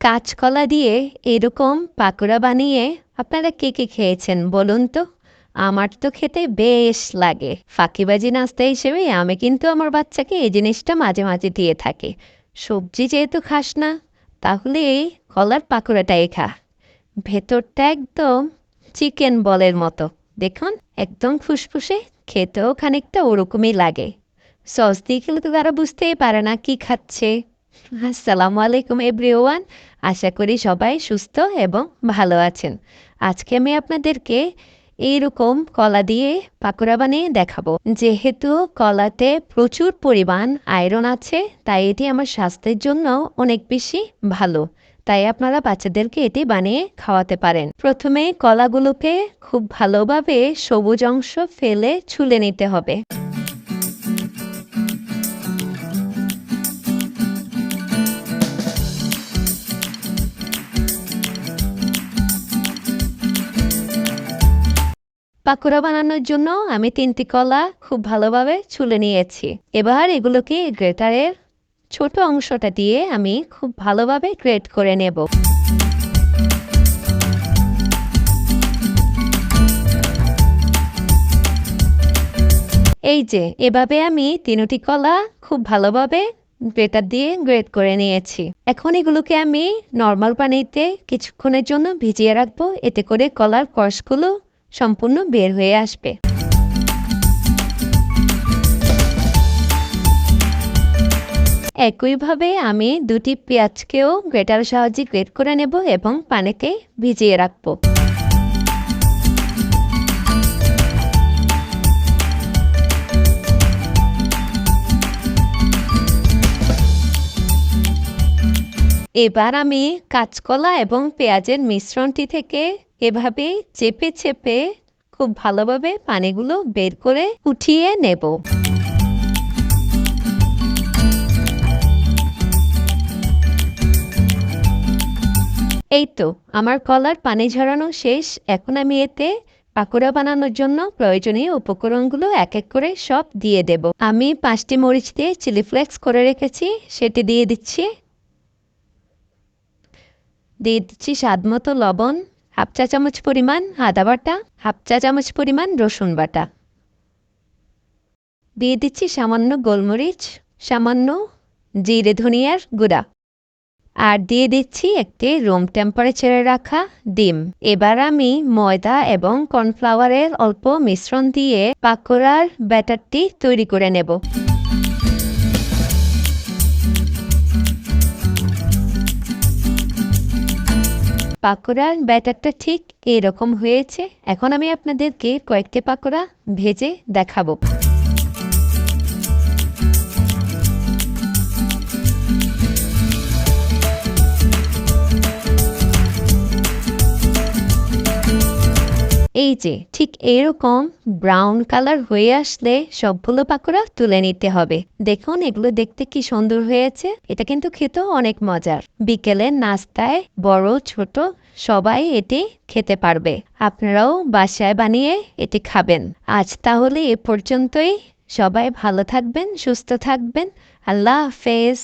কাঁচকলা দিয়ে এরকম পাকোড়া বানিয়ে আপনারা কে কে খেয়েছেন বলুন তো? আমার তো খেতে বেশ লাগে। ফাঁকিবাজি নাস্তা হিসেবে আমি কিন্তু আমার বাচ্চাকে এই জিনিসটা মাঝে মাঝে দিয়ে থাকি। সবজি যেহেতু খাস না, তাহলে এই কলার পাকোড়াটাই খা। ভেতরটা একদম চিকেন বলের মতো। দেখুন, একদম ফুসফুসে, খেতেও খানিকটা ওরকমই লাগে। সস দিয়ে খেলে তো তারা বুঝতেই পারে না কি খাচ্ছে। আসসালামু আলাইকুম এভরিওয়ান আশা করি সবাই সুস্থ এবং ভালো আছেন। আজকে আমি আপনাদেরকে এইরকম কলা দিয়ে পাকোড়া বানিয়ে দেখাবো। যেহেতু কলাতে প্রচুর পরিমাণ আয়রন আছে, তাই এটি আমার স্বাস্থ্যের জন্য অনেক বেশি ভালো। তাই আপনারা বাচ্চাদেরকে এটি বানিয়ে খাওয়াতে পারেন। প্রথমে কলাগুলোকে খুব ভালোভাবে সবুজ অংশ ফেলে ছুলে নিতে হবে। পাকোড়া বানানোর জন্য আমি তিনটি কলা খুব ভালোভাবে ছুলে নিয়েছি। এবার এগুলোকে গ্রেটারের ছোট অংশটা দিয়ে আমি খুব ভালোভাবে গ্রেট করে নেব। এই যে, এভাবে আমি তিনটি কলা খুব ভালোভাবে গ্রেটার দিয়ে গ্রেট করে নিয়েছি। এখন এগুলোকে আমি নর্মাল পানিতে কিছুক্ষণের জন্য ভিজিয়ে রাখব। এতে করে কলার কষগুলো সম্পূর্ণ বের হয়ে আসবে। একইভাবে আমি দুটি পেঁয়াজকেও গ্রেটার সাহায্যে গ্রেট করে নেব এবং পানিতে ভিজিয়ে রাখব। এবার আমি কাঁচকলা এবং পেঁয়াজের মিশ্রণটি থেকে এভাবে চেপে চেপে খুব ভালোভাবে পানিগুলো বের করে উঠিয়ে নেব। এই তো, আমার কলার পানি ঝরানো শেষ। এখন আমি এতে পাকোড়া বানানোর জন্য প্রয়োজনীয় উপকরণগুলো এক এক করে সব দিয়ে দেব। আমি পাঁচটি মরিচ দিয়ে চিলি ফ্লেক্স করে রেখেছি, সেটি দিয়ে দিচ্ছি। দিয়ে দিচ্ছি স্বাদ মতো লবণ, হাফ চা চামচ পরিমাণ আদা বাটা, হাফ চা চামচ পরিমাণ রসুন বাটা। দিয়ে দিচ্ছি সামান্য গোলমরিচ, সামান্য জিরে ধনিয়ার গুঁড়া। আর দিয়ে দিচ্ছি একটি রুম টেম্পারেচারে রাখা ডিম। এবার আমি ময়দা এবং কর্নফ্লাওয়ারের অল্প মিশ্রণ দিয়ে পাকোড়ার ব্যাটারটি তৈরি করে নেব। পাকোড়ার ব্যাটারটা ঠিক এরকম হয়েছে। এখন আমি আপনাদেরকে কয়েকটি পাকোড়া ভেজে দেখাবো। এই যে, ঠিক এরকম ব্রাউন কালার হয়ে আসলে সবগুলো পাকোড়া তুলে নিতে হবে। দেখুন, এগুলো দেখতে কি সুন্দর হয়েছে। এটা কিন্তু খেতেও অনেক মজার। বিকেলের নাস্তায় বড়, ছোট সবাই এটি খেতে পারবে। আপনারাও বাসায় বানিয়ে এটি খাবেন। আজ তাহলে এ পর্যন্তই। সবাই ভালো থাকবেন, সুস্থ থাকবেন। আল্লাহ হাফেজ।